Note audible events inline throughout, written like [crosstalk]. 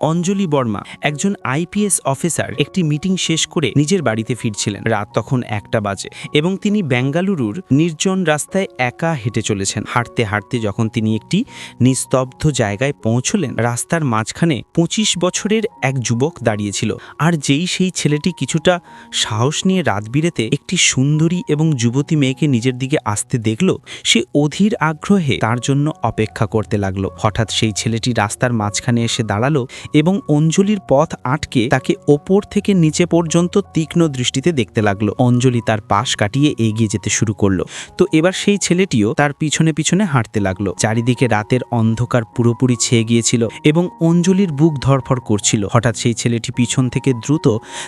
অঞ্জলি বর্মা একজন IPS officer একটি meeting শেষ করে নিজের বাড়িতে ফিরছিলেন। রাত তখন একটা বাজে এবং তিনি বেঙ্গালুরুর নির্জন রাস্তায় একা হেঁটে চলেছেন। হাঁটতে হাঁটতে যখন তিনি একটি নিস্তব্ধ জায়গায় পৌঁছলেন, রাস্তার মাঝখানে পঁচিশ বছরের এক যুবক দাঁড়িয়েছিল আর যেই সেই ছেলেটি কিছুটা সাহস নিয়ে রাত বিরেতে একটি সুন্দরী এবং যুবতী মেয়েকে নিজের দিকে আসতে দেখল, সে অধীর আগ্রহে তার জন্য অপেক্ষা করতে লাগল। হঠাৎ সেই ছেলেটি রাস্তার মাঝখানে এসে দাঁড়াল এবং অঞ্জলির পথ আটকে তাকে ওপর থেকে নিচে পর্যন্ত তীক্ষ্ণ দৃষ্টিতে দেখতে লাগল। অঞ্জলি তার পাশ কাটিয়ে এগিয়ে যেতে শুরু করল। তো এবার সেই ছেলেটিও তার পিছনে পিছনে হাঁটতে লাগল। চারিদিকে রাতের অন্ধকার পুরোপুরি ছেয়ে গিয়েছিল এবং অঞ্জলির বুক ধরফর করছিল। হঠাৎ সেই ছেলেটি পিছন থেকে দ্রুত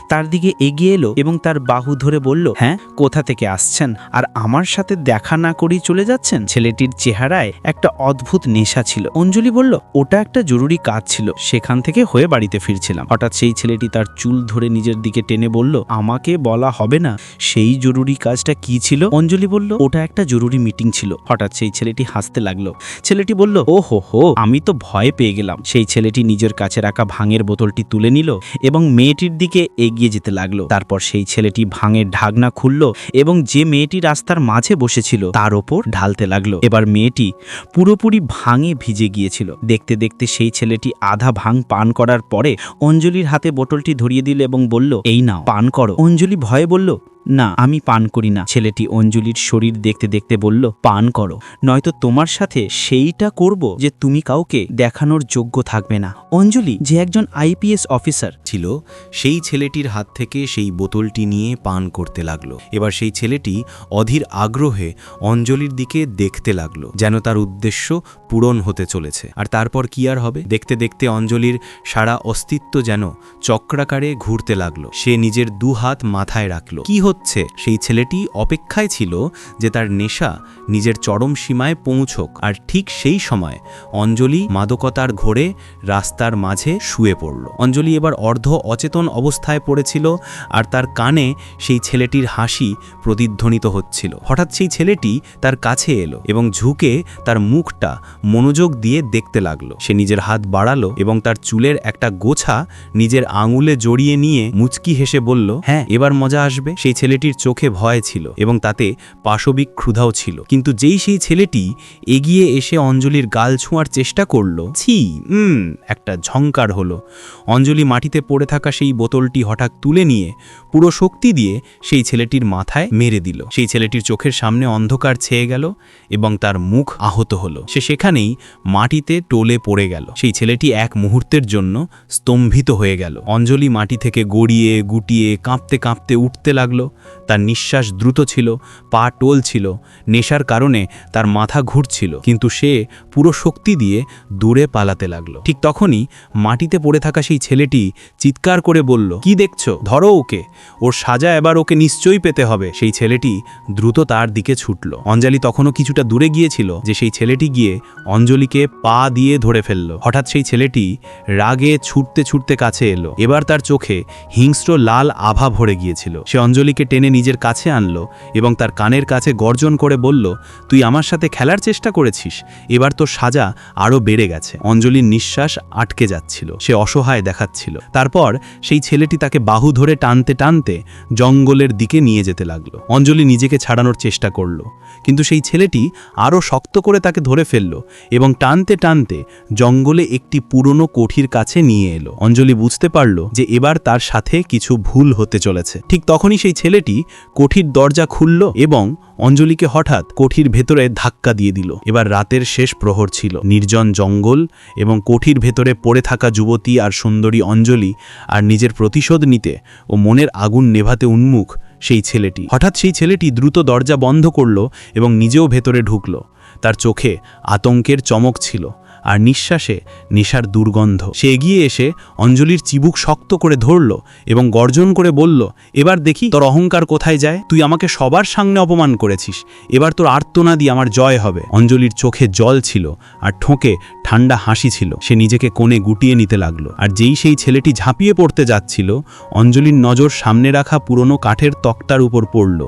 তার দিকে এগিয়ে এলো এবং তার বাহু ধরে বলল হ্যাঁ কোথা থেকে আসছেন? আর আমার সাথে দেখা না করেই চলে যাচ্ছেন? ছেলেটির চেহারায় একটা অদ্ভুত নেশা ছিল। অঞ্জলি বলল, ওটা একটা জরুরি কাজ ছিল। সেখান থেকে হয়ে বাড়িতে ফিরছিলাম। হঠাৎ সেই ছেলেটি তার চুল ধরে নিজের দিকে টেনে বলল, আমাকে বলা হবে না। সেই জরুরি কাজটা কি ছিল? অঞ্জলি বলল, ওটা একটা জরুরি মিটিং ছিল। হঠাৎ সেই ছেলেটি হাসতে লাগল। ছেলেটি বলল ও হো হো আমি তো ভয় পেয়ে গেলাম। সেই ছেলেটি নিজের কাছে রাখা ভাঙের বোতলটি তুলে নিল এবং মেয়েটির দিকে এগিয়ে যেতে লাগল। তারপর সেই ছেলেটি ভাঙের ঢাকনা খুলল এবং যে মেয়েটি রাস্তার মাঝে বসেছিল, তার ওপর ঢালতে লাগল। এবার মেয়েটি পুরোপুরি ভাঙে ভিজে গিয়েছিল। দেখতে দেখতে সেই ছেলেটি আধা ভাঙ পান করার পরে অঞ্জলির হাতে বোতলটি ধরিয়ে দিল এবং বলল, এই নাও, পান করো। অঞ্জলি ভয়ে বলল না, আমি পান করি না। ছেলেটি অঞ্জলির শরীর দেখতে দেখতে বলল, পান করো। নয়তো তোমার সাথে সেইটা করব যে তুমি কাউকে দেখানোর যোগ্য থাকবে না। অঞ্জলি যে একজন আইপিএস অফিসার ছিল, সেই ছেলেটির হাত থেকে সেই বোতলটি নিয়ে পান করতে লাগল। এবার সেই ছেলেটি অধীর আগ্রহে অঞ্জলির দিকে দেখতে লাগল, যেন তার উদ্দেশ্য পূরণ হতে চলেছে। আর তারপর কি আর হবে? দেখতে দেখতে অঞ্জলির সারা অস্তিত্ব যেন চক্রাকারে ঘুরতে লাগল। সে নিজের দু হাত মাথায় রাখল। কি হচ্ছে সেই ছেলেটি অপেক্ষায় ছিল যে তার নেশা নিজের চরম সীমায় পৌঁছক আর ঠিক সেই সময় অঞ্জলি মাদকতার ঘোরে রাস্তার মাঝে শুয়ে পড়ল। অঞ্জলি এবার অর্ধ অচেতন অবস্থায় পড়েছিল আর তার কানে সেই ছেলেটির হাসি প্রতিধ্বনিত হচ্ছিল। হঠাৎ সেই ছেলেটি তার কাছে এলো এবং ঝুঁকে তার মুখটা মনোযোগ দিয়ে দেখতে লাগল। সে নিজের হাত বাড়ালো এবং তার চুলের একটা গোছা নিজের আঙুলে জড়িয়ে নিয়ে মুচকি হেসে বলল হ্যাঁ এবার মজা আসবে। সেই ছেলেটির চোখে ভয় ছিল এবং তাতে পাশবিক ক্ষুধাও ছিল। কিন্তু যেই সেই ছেলেটি এগিয়ে এসে অঞ্জলির গাল ছোঁয়ার চেষ্টা করল, ছি, উম, একটা ঝঙ্কার হলো। অঞ্জলি মাটিতে পড়ে থাকা সেই বোতলটি হঠাৎ তুলে নিয়ে পুরো শক্তি দিয়ে সেই ছেলেটির মাথায় মেরে দিল। সেই ছেলেটির চোখের সামনে অন্ধকার ছেয়ে গেল এবং তার মুখ আহত হলো। সে সেখানেই মাটিতে টোলে পড়ে গেল। সেই ছেলেটি এক মুহূর্তের জন্য স্তম্ভিত হয়ে গেল। অঞ্জলি মাটি থেকে গড়িয়ে, গুটিয়ে, কাঁপতে কাঁপতে উঠতে লাগল। তার নিঃশ্বাস দ্রুত ছিল পা টোল ছিল নেশার কারণে তার মাথা ঘুরছিল কিন্তু সে পুরো শক্তি দিয়ে দূরে পালাতে লাগল। ঠিক তখনই মাটিতে পড়ে থাকা সেই ছেলেটি চিৎকার করে বলল, কি দেখছ? ধরো ওকে। ওর সাজা এবার ওকে নিশ্চয়ই পেতে হবে। সেই ছেলেটি দ্রুত তার দিকে ছুটল। অঞ্জলি তখনও কিছুটা দূরে গিয়েছিল, যে সেই ছেলেটি গিয়ে অঞ্জলিকে পা দিয়ে ধরে ফেলল। হঠাৎ সেই ছেলেটি রাগে ছুটতে ছুটতে কাছে এলো। এবার তার চোখে হিংস্র লাল আভা ভরে গিয়েছিল। সে অঞ্জলিকে টেনে নিজের কাছে আনলো এবং তার কানের কাছে গর্জন করে বলল, তুই আমার সাথে খেলার চেষ্টা করেছিস? এবার তোর সাজা আরও বেড়ে গেছে। অঞ্জলির নিঃশ্বাস আটকে যাচ্ছিল। সে অসহায় দেখাচ্ছিল। তারপর সেই ছেলেটি তাকে বাহু ধরে টানতে টানতে জঙ্গলের দিকে নিয়ে যেতে লাগল। অঞ্জলি নিজেকে ছাড়ানোর চেষ্টা করল। কিন্তু সেই ছেলেটি আরও শক্ত করে তাকে ধরে ফেলল এবং টানতে টানতে জঙ্গলে একটি পুরনো কোঠির কাছে নিয়ে এলো। অঞ্জলি বুঝতে পারল যে এবার তার সাথে কিছু ভুল হতে চলেছে। ঠিক তখনই সেই ছেলেটি কোঠির দরজা খুলল এবং অঞ্জলিকে হঠাৎ কোঠির ভেতরে ধাক্কা দিয়ে দিল। এবার রাতের শেষ প্রহর ছিল। নির্জন জঙ্গল এবং কোঠির ভেতরে পড়ে থাকা যুবতী আর সুন্দরী অঞ্জলি আর নিজের প্রতিশোধ নিতে ও মনের আগুন নেভাতে উন্মুখ সেই ছেলেটি। হঠাৎ সেই ছেলেটি দ্রুত দরজা বন্ধ করল এবং নিজেও ভেতরে ঢুকল। তার চোখে আতঙ্কের চমক ছিল। আর নিঃশ্বাসে নেশার দুর্গন্ধ। সে এগিয়ে এসে অঞ্জলির চিবুক শক্ত করে ধরল এবং গর্জন করে বলল, এবার দেখি তোর অহংকার কোথায় যায়? তুই আমাকে সবার সামনে অপমান করেছিস। এবার তোর আর্তনাদি আমার জয় হবে। অঞ্জলির চোখে জল ছিল আর ঠোঁকে ঠান্ডা হাসি ছিল। সে নিজেকে কোণে গুটিয়ে নিতে লাগল। আর যেই সেই ছেলেটি ঝাঁপিয়ে পড়তে যাচ্ছিল, অঞ্জলির নজর সামনে রাখা পুরনো কাঠের তক্তার উপর পড়ল।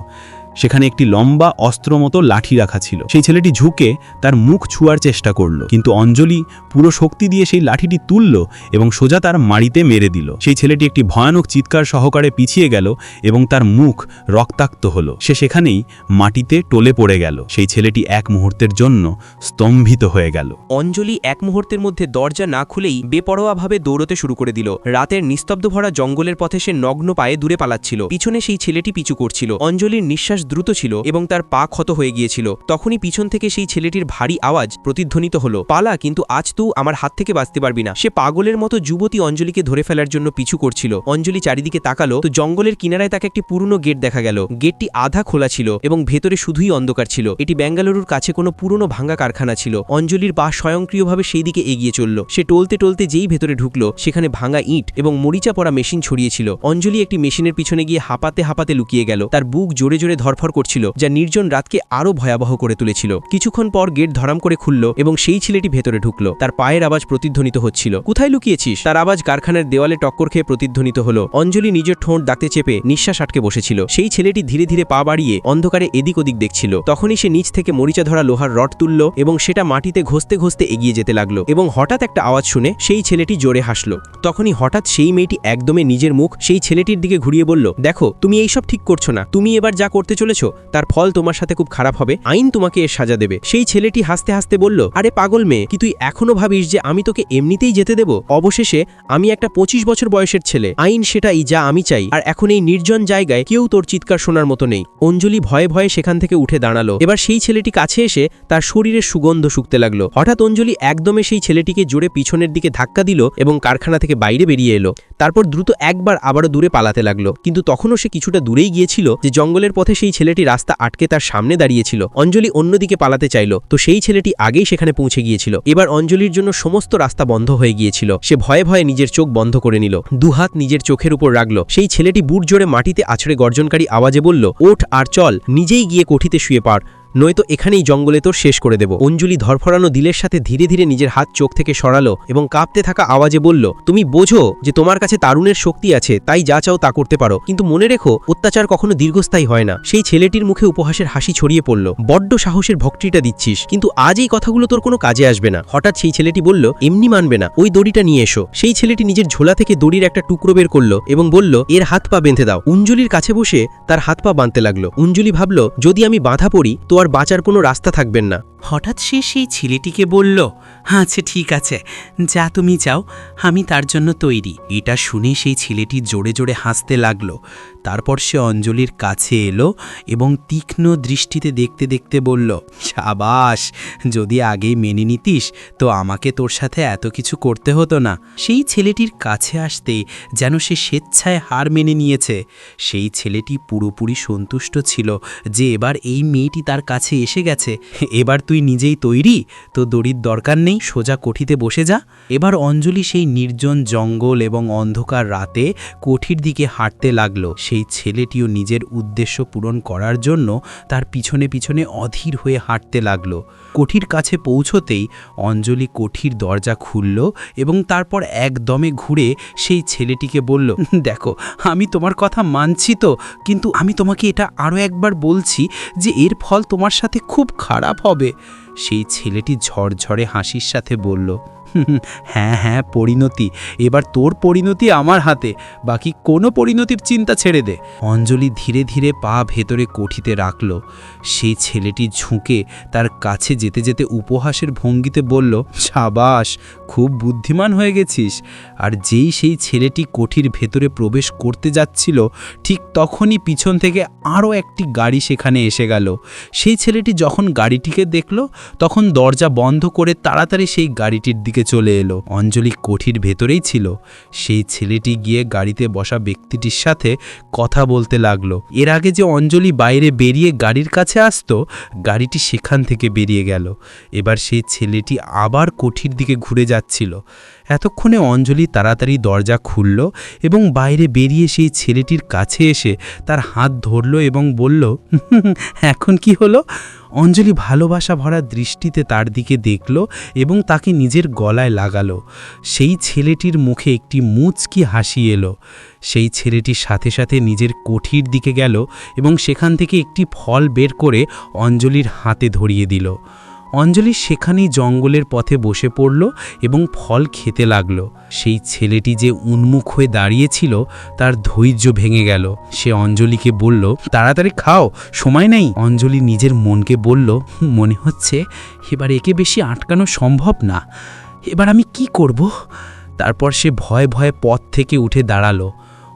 সেখানে একটি লম্বা অস্ত্র মতো লাঠি রাখা ছিল। সেই ছেলেটি ঝুঁকে তার মুখ ছুঁয়ার চেষ্টা করল, কিন্তু অঞ্জলি পুরো শক্তি দিয়ে সেই লাঠিটি তুলল এবং সোজা তার মাড়িতে মেরে দিল। সেই ছেলেটি একটি ভয়ানক চিৎকার সহকারে পিছিয়ে গেল এবং তার মুখ রক্তাক্ত হলো। সে সেখানেই মাটিতে টলে পড়ে গেল। সেই ছেলেটি এক মুহূর্তের জন্য স্তম্ভিত হয়ে গেল। অঞ্জলি এক মুহূর্তের মধ্যে দরজা না খুলেই বেপরোয়াভাবে দৌড়তে শুরু করে দিল। রাতের নিস্তব্ধ ভরা জঙ্গলের পথে সে নগ্ন পায়ে দূরে পালাচ্ছিল। পিছনে সেই ছেলেটি পিছু করছিল। অঞ্জলির নিঃশ্বাস দ্রুত ছিল এবং তার পা ক্ষত হয়ে গিয়েছিল। তখনই পিছন থেকে সেই ছেলেটির ভারী আওয়াজ প্রতিধ্বনিত হলো। পালা, কিন্তু আজ তুই আমার হাত থেকে বাঁচতে পারবি না। সে পাগলের মতো যুবতী অঞ্জলিকে ধরে ফেলার জন্য পিছু করছিল। অঞ্জলি চারিদিকে তাকালো, তো জঙ্গলের কিনারায় তাকে একটি পুরনো গেট দেখা গেল। গেটটি আধা খোলা ছিল এবং ভেতরে শুধুই অন্ধকার ছিল। এটি বেঙ্গালুরুর কাছে কোনো পুরনো ভাঙ্গা কারখানা ছিল। অঞ্জলির পা স্বয়ংক্রিয়ভাবে সেই দিকে এগিয়ে চলল। সে টলতে টলতে যেই ভেতরে ঢুকলো, সেখানে ভাঙা ইট এবং মরিচা পড়া মেশিন ছড়িয়েছিল অঞ্জলি একটি মেশিনের পিছনে গিয়ে হাঁপাতে হাঁপাতে লুকিয়ে গেল। তার বুক জোরে জোরে ধরফর করছিল, যা নির্জন রাতকে আরও ভয়াবহ করে তুলেছিল। কিছুক্ষণ পর গেট ধরাম করে খুলল এবং সেই ছেলেটি ভেতরে ঢুকলো। তার পায়ের আওয়াজ প্রতিধ্বনিত হচ্ছিল। কোথায় লুকিয়েছিস? তার আওয়াজ কারখানার দেওয়ালে টক্কর খেয়ে প্রতিধ্বনিত হলো। অঞ্জলি নিজের ঠোঁট ডাকতে চেপে নিঃশ্বাস আটকে বসেছিল। সেই ছেলেটি ধীরে ধীরে পা বাড়িয়ে অন্ধকারে এদিক ওদিক দেখছিল। তখনই সে নিচ থেকে মরিচা ধরা লোহার রড তুলল এবং সেটা মাটিতে ঘষতে ঘষতে এগিয়ে যেতে লাগল এবং হঠাৎ একটা আওয়াজ শুনে সেই ছেলেটি জোরে হাসলো। তখনই হঠাৎ সেই মেয়েটি একদমে নিজের মুখ সেই ছেলেটির দিকে ঘুরিয়ে বলল, দেখো, তুমি এইসব ঠিক করছ না। তুমি এবার যা করতে চলেছো, তার ফল তোমার সাথে খুব খারাপ হবে, আইন তোমাকে এর সাজা দেবে। সেই ছেলেটি হাসতে হাসতে বলল, আরে পাগল মেয়ে, কি তুই এখনও ভাবিস যে আমি তোকে এমনিতেই যেতে দেব? অবশেষে আমি একটা পঁচিশ বছর বয়সের ছেলে। আইন সেটাই যা আমি চাই। আর এখন এই নির্জন জায়গায় কেউ তোর চিৎকার শোনার মতো নেই। অঞ্জলি ভয়ে ভয়ে সেখান থেকে উঠে দাঁড়াল। এবার সেই ছেলেটি কাছে এসে তার শরীরের সুগন্ধ শুকতে লাগল। হঠাৎ অঞ্জলি একদমে সেই ছেলেটিকে জোরে পিছনের দিকে ধাক্কা দিল এবং কারখানা থেকে বাইরে বেরিয়ে এলো। তারপর দ্রুত একবার আবারও দূরে পালাতে লাগল। কিন্তু তখনও সে কিছুটা দূরেই গিয়েছিল যে জঙ্গলের পথে সেই ছেলেটি রাস্তা আটকে তার সামনে দাঁড়িয়েছিল। অঞ্জলি অন্যদিকে পালাতে চাইল। তো সেই ছেলেটি আগেই সেখানে পৌঁছে গিয়েছিল। এবার অঞ্জলির জন্য সমস্ত রাস্তা বন্ধ হয়ে গিয়েছিল। সে ভয়ে ভয়ে নিজের চোখ বন্ধ করে নিল। দুহাত নিজের চোখের উপর রাখল। সেই ছেলেটি বুট জোরে মাটিতে আছড়ে গর্জনকারী আওয়াজে বলল, ওঠ আর চল, নিজেই গিয়ে কঠিতে শুয়ে পার নয়তো এখানেই জঙ্গলে তোর শেষ করে দেব। অঞ্জলি ধরফরানো দিলের সাথে ধীরে ধীরে নিজের হাত চোখ থেকে সরালো এবং কাঁপতে থাকা আওয়াজে বলল, তুমি বোঝো যে তোমার কাছে তারুণের শক্তি আছে, তাই যা চাও তা করতে পারো। কিন্তু মনে রেখো, অত্যাচার কখনো দীর্ঘস্থায়ী হয় না। সেই ছেলেটির মুখে উপহাসের হাসি ছড়িয়ে পড়ল। বড্ড সাহসের ভক্তিটা দিচ্ছিস, কিন্তু আজ এই কথাগুলো তোর কোনো কাজে আসবে না। হঠাৎ সেই ছেলেটি বলল, এমনি মানবে না। ওই দড়িটা নিয়ে এসো। সেই ছেলেটি নিজের ঝোলা থেকে দড়ির একটা টুকরো বের করল এবং বলল, এর হাত পা বেঁধে দাও। অঞ্জলির কাছে বসে তার হাত পা বাঁধতে লাগল। অঞ্জলি ভাবল, যদি আমি বাঁধা পড়ি, তো বাঁচার কোনো রাস্তা থাকবেন না। হঠাৎ সে সেই ছেলেটিকে বলল আচ্ছা ঠিক আছে, যা তুমি চাও, আমি তার জন্য তৈরি। এটা শুনে সেই ছেলেটি জোরে জোরে হাসতে লাগল। তারপর সে অঞ্জলির কাছে এলো এবং তীক্ষ্ণ দৃষ্টিতে দেখতে দেখতে বলল, সাবাস, যদি আগেই মেনে নিতিস, তো আমাকে তোর সাথে এত কিছু করতে হতো না। সেই ছেলেটির কাছে আসতে যেন সে স্বেচ্ছায় হার মেনে নিয়েছে। সেই ছেলেটি পুরোপুরি সন্তুষ্ট ছিল যে এবার এই মেয়েটি তার কাছে এসে গেছে। এবার তুই নিজেই তৈরি, তো দড়ির দরকার নেই, সোজা কঠিতে বসে যা। এবার অঞ্জলি সেই নির্জন জঙ্গল এবং অন্ধকার রাতে কঠির দিকে হাঁটতে লাগল। সেই ছেলেটিও নিজের উদ্দেশ্য পূরণ করার জন্য তার পিছনে পিছনে অধীর হয়ে হাঁটতে লাগল। কঠির কাছে পৌঁছতেই অঞ্জলি কঠির দরজা খুলল এবং তারপর একদমে ঘুরে সেই ছেলেটিকে বলল, দেখো, আমি তোমার কথা মানছি তো, কিন্তু আমি তোমাকে এটা আরও একবার বলছি যে এর ফল তোমার সাথে খুব খারাপ হবে। সেই ছেলেটি ঝরঝরে হাসির সাথে বলল "হুম, হ্যাঁ হ্যাঁ পরিণতি। এবার তোর পরিণতি আমার হাতে। বাকি কোনো পরিণতির চিন্তা ছেড়ে দে। অঞ্জলি ধীরে ধীরে পা ভেতরে কঠিতে রাখল। সেই ছেলেটি ঝুঁকে তার কাছে যেতে যেতে উপহাসের ভঙ্গিতে বলল, সাবাস, খুব বুদ্ধিমান হয়ে গেছিস। আর যেই সেই ছেলেটি কঠির ভেতরে প্রবেশ করতে যাচ্ছিল, ঠিক তখনই পিছন থেকে আরও একটি গাড়ি সেখানে এসে গেল। সেই ছেলেটি যখন গাড়িটিকে দেখল, তখন দরজা বন্ধ করে তাড়াতাড়ি সেই গাড়িটির দিকে চলে এলো। অঞ্জলি কঠির ভেতরেই ছিল। সেই ছেলেটি গিয়ে গাড়িতে বসা ব্যক্তিটির সাথে কথা বলতে লাগল। এর আগে যে অঞ্জলি বাইরে বেরিয়ে গাড়ির কাছে আসতো, গাড়িটি সেখান থেকে বেরিয়ে গেল। এবার সেই ছেলেটি আবার কঠির দিকে ঘুরে যাচ্ছিল। এতক্ষণে অঞ্জলি তাড়াতাড়ি দরজা খুলল এবং বাইরে বেরিয়ে সেই ছেলেটির কাছে এসে তার হাত ধরল এবং বলল এখন কি হলো? অঞ্জলি ভালোবাসা ভরা দৃষ্টিতে তার দিকে দেখল এবং তাকে নিজের গলায় লাগালো। সেই ছেলেটির মুখে একটি মুচকি হাসি এলো। সেই ছেলেটির সাথে সাথে নিজের কোঠির দিকে গেল এবং সেখান থেকে একটি ফল বের করে অঞ্জলির হাতে ধরিয়ে দিল। অঞ্জলি সেখানেই জঙ্গলের পথে বসে পড়ল এবং ফল খেতে লাগল। সেই ছেলেটি যে উন্মুখ হয়ে দাঁড়িয়েছিল, তার ধৈর্য ভেঙে গেল। সে অঞ্জলিকে বলল, তাড়াতাড়ি খাও, সময় নেই। অঞ্জলি নিজের মনকে বলল, মনে হচ্ছে এবার একে বেশি আটকানো সম্ভব না। এবার আমি কি করব? তারপর সে ভয়ে ভয়ে পথ থেকে উঠে দাঁড়াল।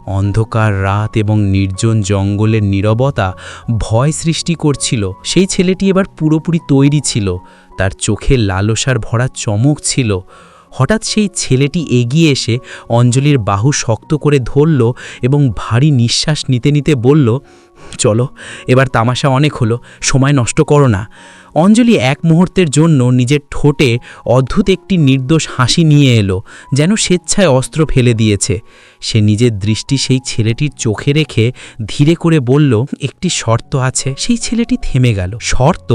অন্ধকার রাত এবং নির্জন জঙ্গলের নীরবতা ভয় সৃষ্টি করছিল। সেই ছেলেটি এবার পুরোপুরি তৈরি ছিল। তার চোখে লালসার ভরা চমক ছিল। হঠাৎ সেই ছেলেটি এগিয়ে এসে অঞ্জলির বাহু শক্ত করে ধরল এবং ভারী নিঃশ্বাস নিতে নিতে বলল, চলো, এবার তামাশা অনেক হলো, সময় নষ্ট করো না। অঞ্জলি এক মুহূর্তের জন্য নিজের ঠোঁটে অদ্ভুত একটি নির্দোষ হাসি নিয়ে এলো, যেন স্বেচ্ছায় অস্ত্র ফেলে দিয়েছে। সে নিজের দৃষ্টি সেই ছেলেটির চোখে রেখে ধীরে করে বলল, একটি শর্ত আছে। সেই ছেলেটি থেমে গেল। শর্ত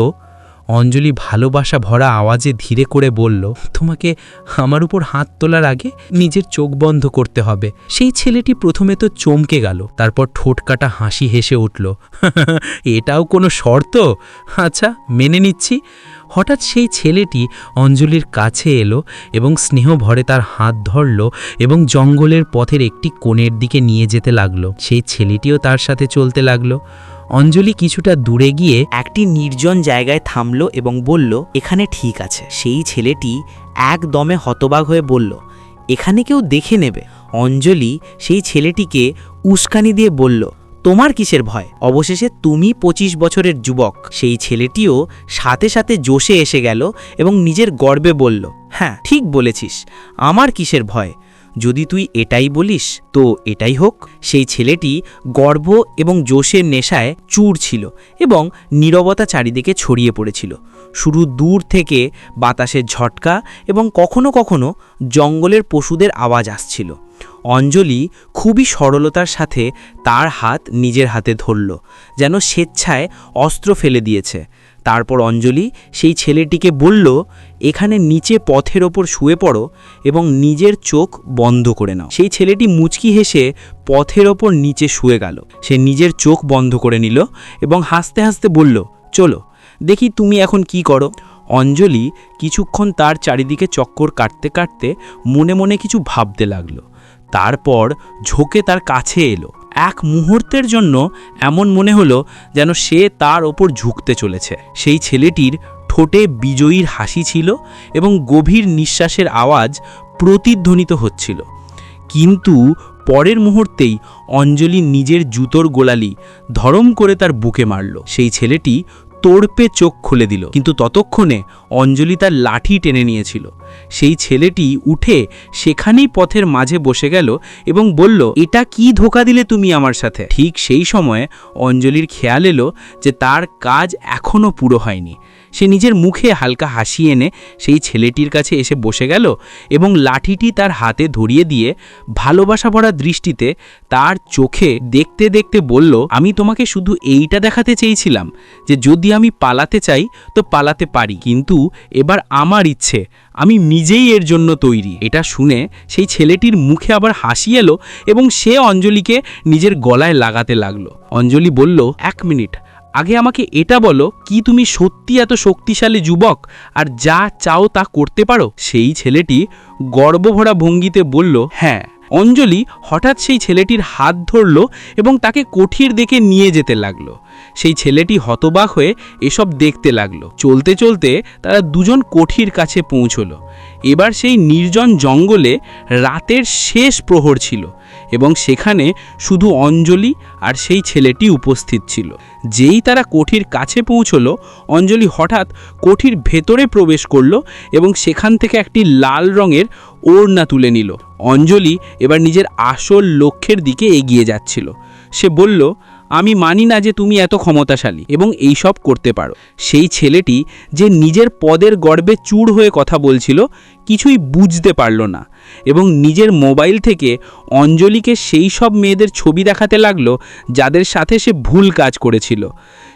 অঞ্জলি ভালোবাসা ভরা আওয়াজে ধীরে করে বলল, তোমাকে আমার উপর হাত তোলার আগে নিজের চোখ বন্ধ করতে হবে। সেই ছেলেটি প্রথমে তো চমকে গেল, তারপর ঠোঁট কাটা হাসি হেসে উঠল [laughs] এটাও কোনো শর্ত? আচ্ছা মেনে নিচ্ছি। হঠাৎ সেই ছেলেটি অঞ্জলির কাছে এলো এবং স্নেহ ভরে তার হাত ধরল এবং জঙ্গলের পথের একটি কোণের দিকে নিয়ে যেতে লাগল। সেই ছেলেটিও তার সাথে চলতে লাগল। অঞ্জলি কিছুটা দূরে গিয়ে একটি নির্জন জায়গায় থামলো এবং বলল, এখানে ঠিক আছে। সেই ছেলেটি একদমে হতবাক হয়ে বলল, এখানে কেউ দেখে নেবে। অঞ্জলি সেই ছেলেটিকে উস্কানি দিয়ে বলল, তোমার কিসের ভয়? অবশেষে তুমি পঁচিশ বছরের যুবক। সেই ছেলেটিও সাথে সাথে জোশে এসে গেল এবং নিজের গর্বে বলল হ্যাঁ ঠিক বলেছিস। আমার কিসের ভয়? যদি তুই এটাই বলিস, তো এটাই হোক। সেই ছেলেটি গর্ব এবং জোশের নেশায় চুর ছিল এবং নীরবতা চারিদিকে ছড়িয়ে পড়েছিল। শুরু দূর থেকে বাতাসের ঝটকা এবং কখনো কখনো জঙ্গলের পশুদের আওয়াজ আসছিল। অঞ্জলি খুবই সরলতার সাথে তার হাত নিজের হাতে ধরল, যেন স্বেচ্ছায় অস্ত্র ফেলে দিয়েছে। তারপর অঞ্জলি সেই ছেলেটিকে বলল, এখানে নিচে পথের ওপর শুয়ে পড়ো এবং নিজের চোখ বন্ধ করে নাও। সেই ছেলেটি মুচকি হেসে পথের ওপর নিচে শুয়ে গেল। সে নিজের চোখ বন্ধ করে নিল এবং হাসতে হাসতে বলল, চলো, দেখি তুমি এখন কি করো? অঞ্জলি কিছুক্ষণ তার চারিদিকে চক্কর কাটতে কাটতে মনে মনে কিছু ভাবতে লাগল। তারপর ঝোঁকে তার কাছে এলো। এক মুহূর্তের জন্য এমন মনে হলো যেন সে তার ওপর ঝুঁকতে চলেছে। সেই ছেলেটির ঠোঁটে বিজয়ীর হাসি ছিল এবং গভীর নিঃশ্বাসের আওয়াজ প্রতিধ্বনিত হচ্ছিল। কিন্তু পরের মুহূর্তেই অঞ্জলি নিজের জুতোর গোলালি ধরম করে তার বুকে মারল। সেই ছেলেটি তোড়পে চোখ খুলে দিল। কিন্তু ততক্ষণে অঞ্জলি তার লাঠি টেনে নিয়েছিল। সেই ছেলেটি উঠে সেখানেই পথের মাঝে বসে গেল এবং বলল, এটা কি ধোকা দিলে তুমি আমার সাথে? ঠিক সেই সময়ে অঞ্জলির খেয়াল এলো যে তার কাজ এখনও পুরো হয়নি। সে নিজের মুখে হালকা হাসি এনে সেই ছেলেটির কাছে এসে বসে গেল এবং লাঠিটি তার হাতে ধরিয়ে দিয়ে ভালোবাসা ভরা দৃষ্টিতে তার চোখে দেখতে দেখতে বলল, আমি তোমাকে শুধু এইটা দেখাতে চেয়েছিলাম যে যদি আমি পালাতে চাই তো পালাতে পারি, কিন্তু এবার আমার ইচ্ছে, আমি নিজেই এর জন্য তৈরি। এটা শুনে সেই ছেলেটির মুখে আবার হাসি এলো এবং সে অঞ্জলিকে নিজের গলায় লাগাতে লাগল। অঞ্জলি বলল, এক মিনিট আগে আমাকে এটা বলো, কি তুমি সত্যি এত শক্তিশালী যুবক? আর যা চাও তা করতে পারো? সেই ছেলেটি গর্বভরা ভঙ্গিতে বলল হ্যাঁ। অঞ্জলি হঠাৎ সেই ছেলেটির হাত ধরল এবং তাকে কঠির দিকে নিয়ে যেতে লাগল। সেই ছেলেটি হতবাক হয়ে এসব দেখতে লাগল। চলতে চলতে তারা দুজন কঠির কাছে পৌঁছলো। এবার সেই নির্জন জঙ্গলে রাতের শেষ প্রহর ছিল। এবং সেখানে শুধু অঞ্জলি আর সেই ছেলেটি উপস্থিত ছিল। যেই তারা কোঠির কাছে পৌঁছলো, অঞ্জলি হঠাৎ কোঠির ভেতরে প্রবেশ করল এবং সেখান থেকে একটি লাল রঙের ওড়না তুলে নিল। অঞ্জলি এবার নিজের আসল লক্ষ্যের দিকে এগিয়ে যাচ্ছিল। সে বলল, আমি মানি না যে তুমি এত ক্ষমতাশালী এবং এই সব করতে পারো। সেই ছেলেটি যে নিজের পদের গর্বে চূড় হয়ে কথা বলছিল, কিছুই বুঝতে পারল না। এবং নিজের মোবাইল থেকে অঞ্জলিকে সেই সব মেয়েদের ছবি দেখাতে লাগল যাদের সাথে সে ভুল কাজ করেছিল।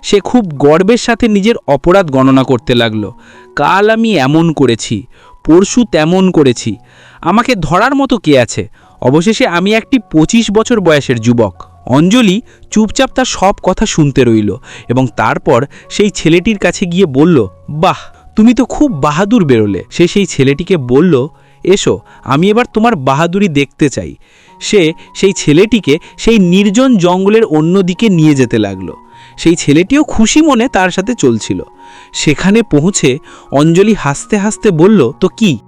সে খুব গর্বের সাথে নিজের অপরাধ গণনা করতে লাগল। কাল আমি এমন করেছি, পরশু তেমন করেছি। আমাকে ধরার মতো কে আছে? অবশেষে আমি একটি পঁচিশ বছর বয়সের যুবক। অঞ্জলি চুপচাপ তার সব কথা শুনতে রইল এবং তারপর সেই ছেলেটির কাছে গিয়ে বলল, বাহ, তুমি তো খুব বাহাদুর বেরোলে। সে সেই ছেলেটিকে বলল এসো, আমি এবার তোমার বাহাদুরি দেখতে চাই। সে, সেই ছেলেটিকে সেই নির্জন জঙ্গলের অন্য দিকে নিয়ে যেতে লাগল। সেই ছেলেটিও খুশি মনে তার সাথে চলছিল। সেখানে পৌঁছে অঞ্জলি হাসতে হাসতে বলল, তো কি?